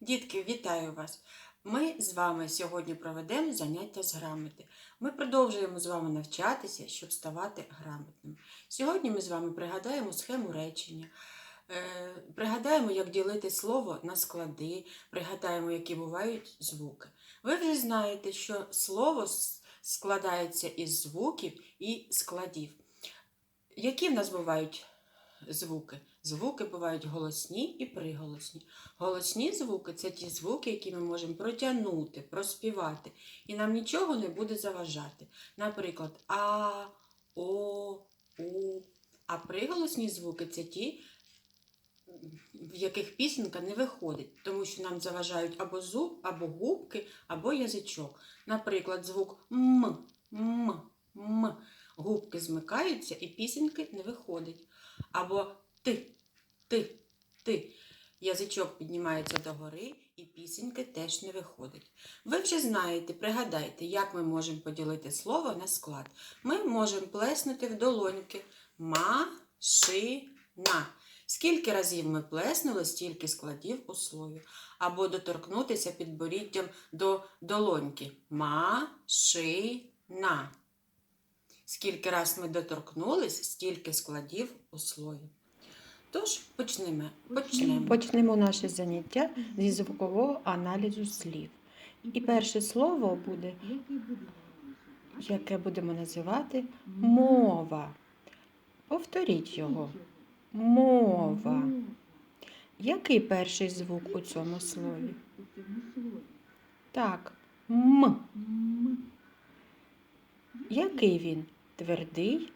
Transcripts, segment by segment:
Дітки, вітаю вас! Ми з вами сьогодні проведемо заняття з грамоти. Ми продовжуємо з вами навчатися, щоб ставати грамотним. Сьогодні ми з вами пригадаємо схему речення, е, пригадаємо, як ділити слово на склади, пригадаємо, які бувають звуки. Ви вже знаєте, що слово складається із звуків і складів. Які в нас бувають звуки? Звуки бувають голосні і приголосні. Голосні звуки це ті звуки, які ми можемо протягнути, проспівати, і нам нічого не буде заважати. Наприклад, А, О, У. А приголосні звуки це ті, в яких пісенька не виходить, тому що нам заважають або зуб, або губки, або язичок. Наприклад, звук М, М, М. Губки змикаються і пісеньки не виходить. Або ти, ти, ти. Язичок піднімається догори, і пісеньки теж не виходить. Ви вже знаєте, пригадайте, як ми можемо поділити слово на склад. Ми можемо плеснути в долоньки машина. Скільки разів ми плеснули, стільки складів у слові. Або доторкнутися підборіддям до долоньки. Машина. Скільки раз ми доторкнулись, стільки складів у слові. Тож почнемо. Почнемо. Почнемо наше заняття зі звукового аналізу слів. І перше слово буде, яке будемо називати мова. Повторіть його. Мова. Який перший звук у цьому слові? Так, м. Який він? Твердий,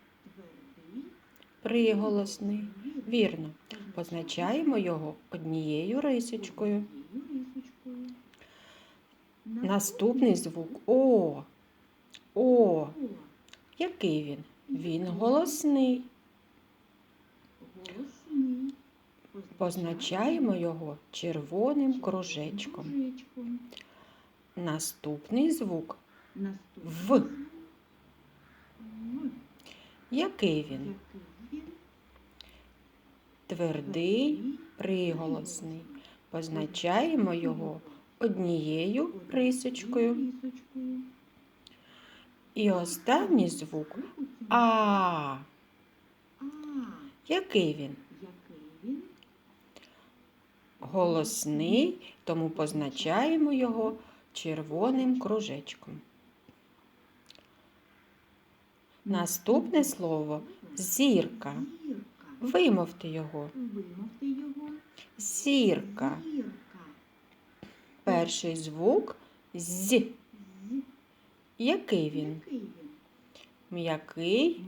приголосний. Вірно. Позначаємо його однією рисочкою. Наступний звук О. О. Який він? Він голосний. Позначаємо його червоним кружечком. Наступний звук В. Який він? Твердий, приголосний. Позначаємо його однією рисочкою. І останній звук А. Який він? Голосний, тому позначаємо його червоним кружечком. Наступне слово зірка. Вимовте його. Зірка. Перший звук з. Який він? М'який,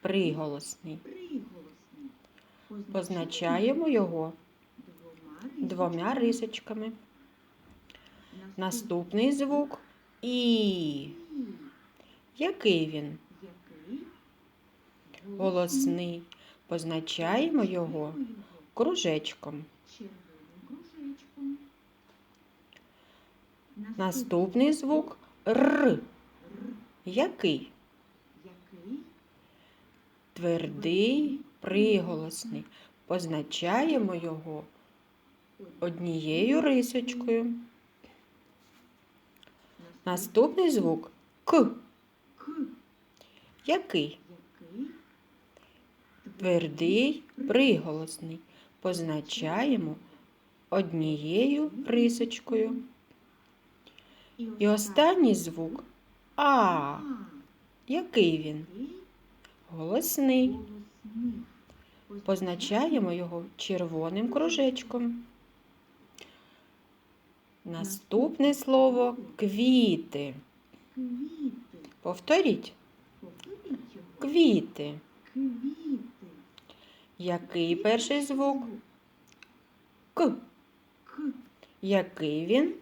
приголосний. Позначаємо його двома рисочками. Наступний звук І. Який він? Голосний. Позначаємо його кружечком. Наступний звук Р. Який? Твердий, приголосний. Позначаємо його однією рисочкою. Наступний звук К. Який? Твердий, приголосний. Позначаємо однією рисочкою. І останній звук А. Який він? Голосний. Позначаємо його червоним кружечком. Наступне слово квіти. Повторіть. Квіти. Який перший звук? К. Який він?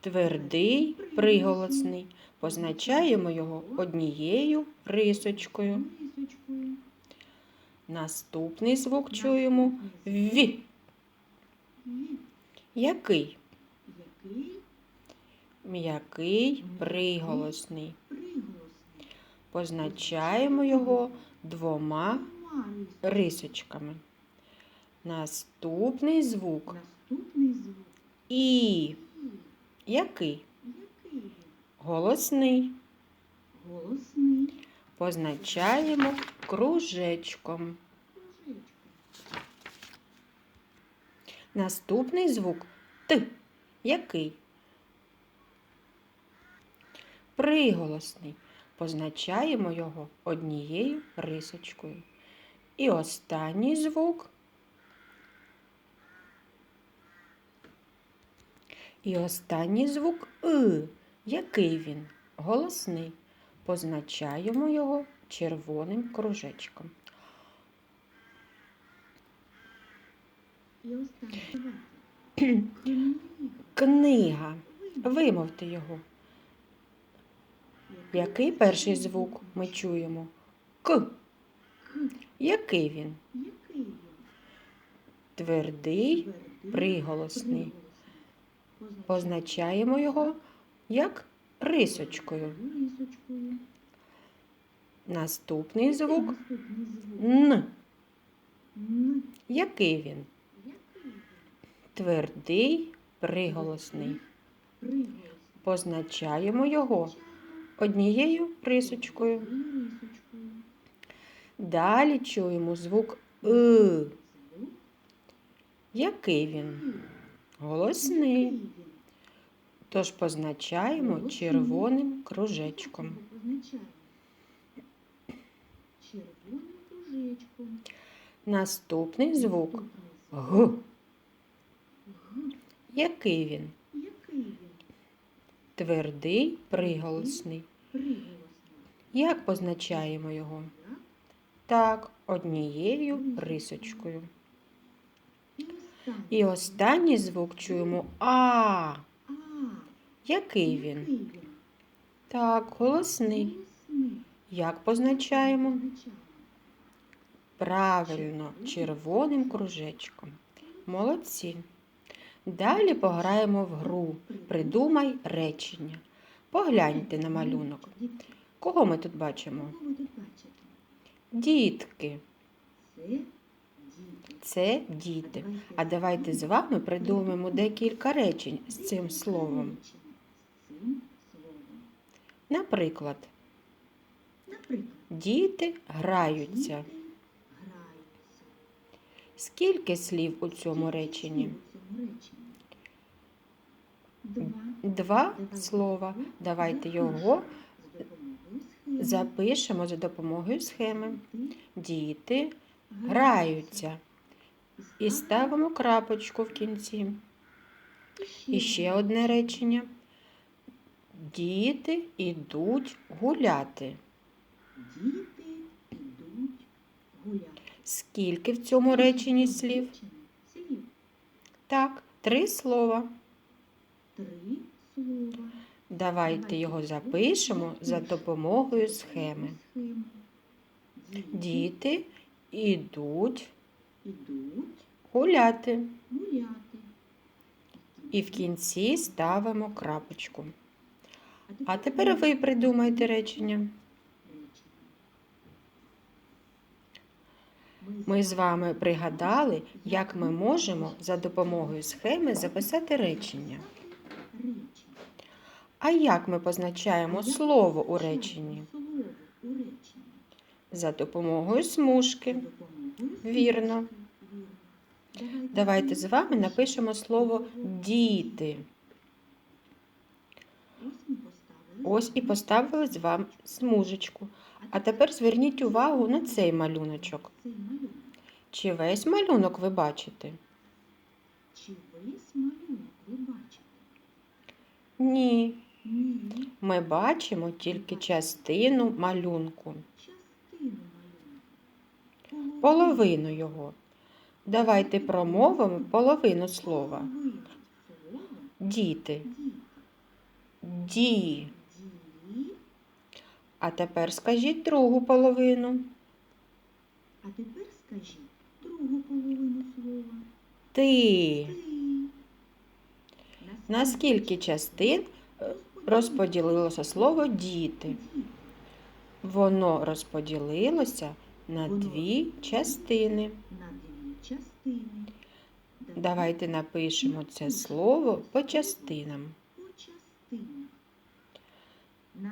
Твердий, приголосний. Позначаємо його однією рисочкою. Наступний звук чуємо В. Який? М'який, приголосний. Позначаємо його двома рисочками. Наступний звук Наступний звук. І. Який? Який? Голосний. Голосний. Позначаємо кружечком. Кружечко. Наступний звук Т. Який? Приголосний. Позначаємо його однією рисочкою. І останній звук. І останній звук И. Який він? Голосний. Позначаємо його червоним кружечком. Книга. Вимовте його. Який перший звук ми чуємо? К. Який він? Який він? Твердий, приголосний. Позначаємо його як рисочкою. Наступний звук Н. Який він? Твердий. Приголосний. Позначаємо його однією рисочкою. Далі чуємо звук И. Який він? Голосний. Тож позначаємо червоним кружечком. Наступний звук Г. Який він? Твердий. Приголосний. Як позначаємо його? Так, однією рисочкою. І останній. Звук чуємо А. Який він? Так, голосний. Як? Позначаємо. Правильно, червоним кружечком. Молодці. Далі пограємо в гру. Придумай речення. Погляньте на малюнок. Кого ми тут бачимо? Кого ви тут бачите? Дітки. Це діти. А давайте з вами придумаємо декілька речень з цим словом. Наприклад, діти граються. Скільки слів у цьому реченні? Два. Слова. Давайте його. Запишемо за допомогою схеми. Діти граються. І ставимо крапочку в кінці. І ще одне речення. Діти йдуть гуляти. Діти йдуть гуляти. Скільки в цьому? Реченні Слів. Так, три слова. Три слова. Давайте його запишемо за допомогою схеми. Діти йдуть гуляти. І в кінці ставимо крапочку. А тепер ви придумайте речення. Ми з вами пригадали, як ми можемо за допомогою схеми записати речення. А як ми позначаємо слово у реченні? За допомогою смужки. Вірно. Давайте з вами напишемо слово діти. Ось і поставили з вами смужечку. А тепер зверніть увагу на цей малюночок. Чи весь малюнок ви бачите? Чи весь малюнок ви бачите? Ні. Ми бачимо тільки частину малюнку, половину його. Давайте промовимо половину слова. Діти. Ді. А тепер скажіть другу половину. А тепер скажіть другу половину слова. Ти. Ти. На частин е, розподілилося слово діти? Воно розподілилося на дві частини. Давайте напишемо це слово по частинам.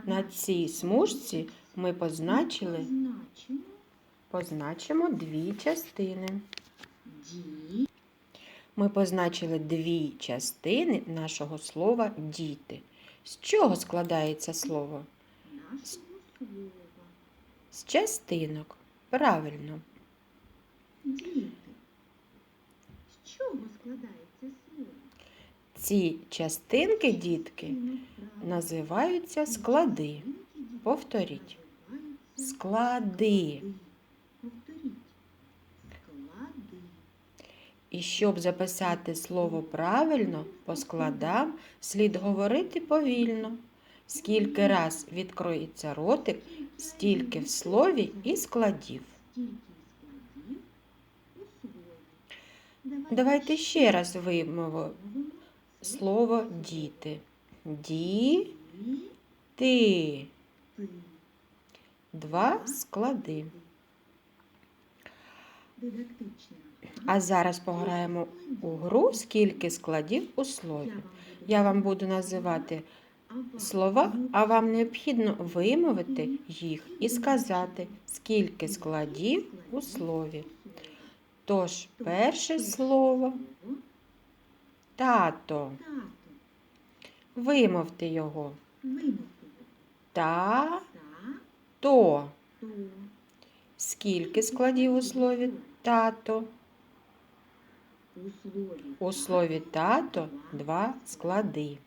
На цій смужці ми позначили, позначимо дві частини. Ми позначили дві частини нашого слова діти. З чого складається слово? З частинок. Правильно. Діти. З чого складається слово? Ці частинки, дітки, називаються склади. Повторіть. Склади. І щоб записати слово правильно по складам, слід говорити повільно. Скільки раз відкроється ротик, стільки в слові і складів. Давайте ще раз вимовимо слово діти. Діти. Ти. Два склади. Дидактична. А зараз пограємо у гру скільки складів у слові. Я вам буду називати слова, а вам необхідно вимовити їх і сказати, скільки складів у слові. Тож, перше слово тато. Вимовте його. Та. То. Скільки складів у слові тато? У слові. Тато два склади.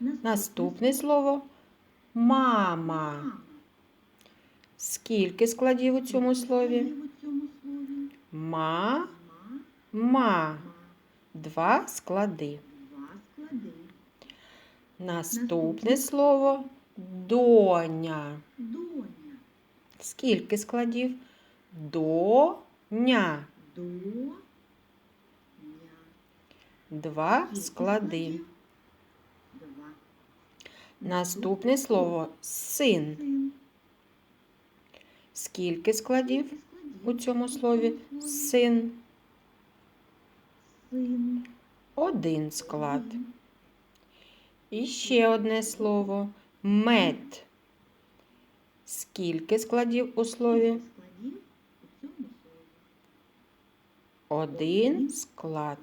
Наступне слово мама. Скільки складів у цьому слові? Ма. Ма. Два склади. Наступне слово доня. Доня. Скільки складів? Доня. До. Два склади. Наступне слово син. Скільки складів у цьому слові? Син. Один склад. І ще одне слово мед. Скільки складів у слові. Один склад.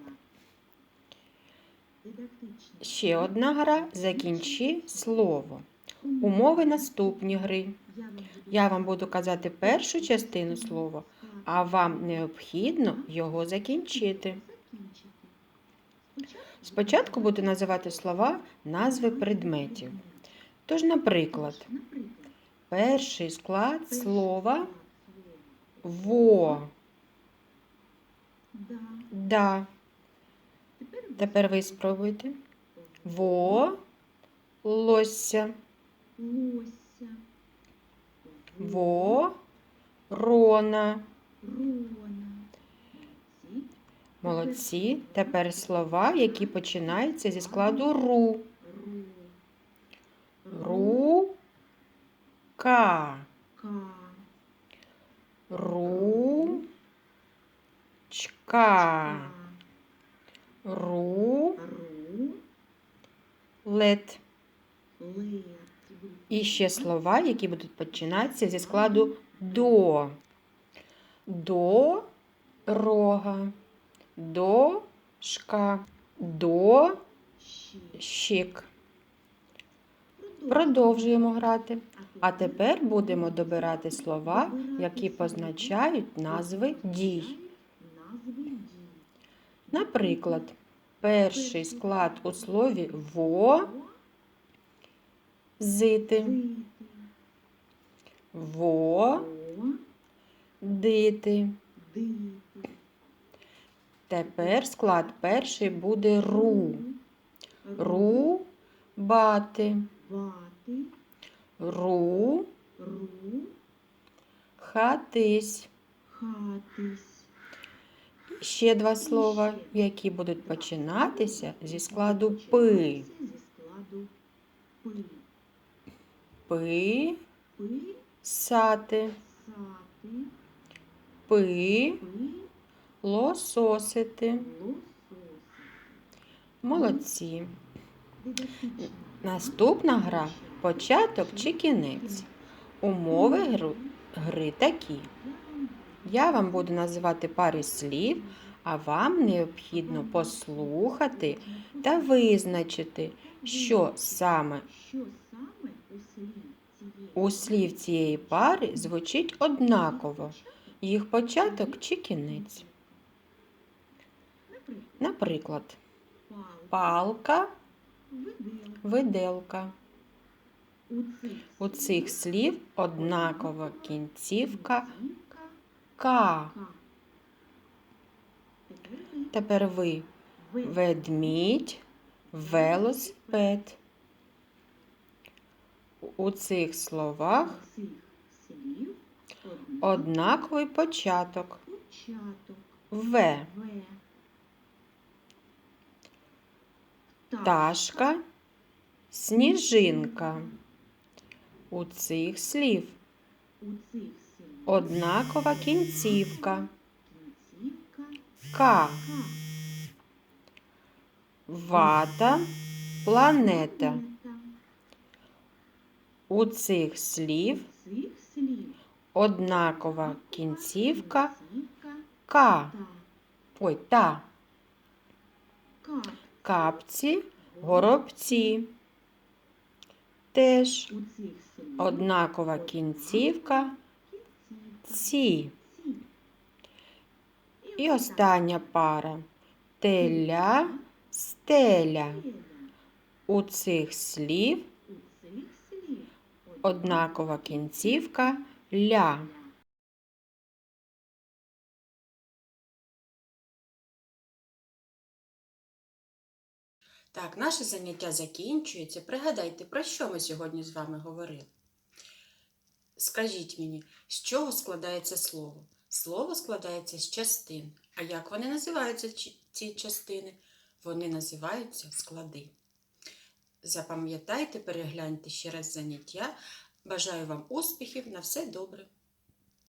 Ще одна гра. Закінчи слово. Умови наступні гри. Я вам буду казати першу частину слова, а вам необхідно його закінчити. Спочатку буду називати слова назви предметів. Тож, наприклад, перший склад слова во. Да. Тепер ви спробуйте. Во. Лося. лося. Во. Рона. Рона. Молодці. Тепер слова, які починаються зі складу ру. Ру. Ру. Ка. Ка. Ру. Чка. Ка. Ру. Ру. Лет. І ще слова, які будуть починатися зі складу до. До рога. Дошка. До щик. Продовжуємо грати. А тепер будемо добирати слова, які позначають. Назви дій. Наприклад, перший склад у слові во зити, во дити. Тепер склад перший буде ру. Ру бати. Бати. Ру Ру. хатись. Хатись. Ще два слова, які будуть починатися зі складу пи. Пи. Сати. Пи. Лососити. лососи. Молодці. Наступна гра початок чи кінець. Умови гри такі. Я вам буду називати пари слів, а вам необхідно послухати та визначити, що саме у слів цієї пари звучить однаково, їх початок чи кінець. Наприклад, палка, виделка. У цих слів однакова кінцівка кінцівка К. К. Тепер ви. Ведмідь, велосипед. У цих словах однаковий початок В. Пташка, сніжинка. У цих слів У цих однакова кінцівка К. Вата, планета. У цих слів однакова кінцівка К. Ой, та. Капці, горобці. Теж однакова кінцівка кінцівка ці. ці. І остання пара. Теля, стеля. У цих слів однакова кінцівка ля. Так, наше заняття закінчується. Пригадайте, про що ми сьогодні з вами говорили. Скажіть мені, з чого складається слово? Слово складається з частин. А як вони називаються ці частини? Вони називаються склади. Запам'ятайте, перегляньте ще раз заняття. Бажаю вам успіхів, на все добре!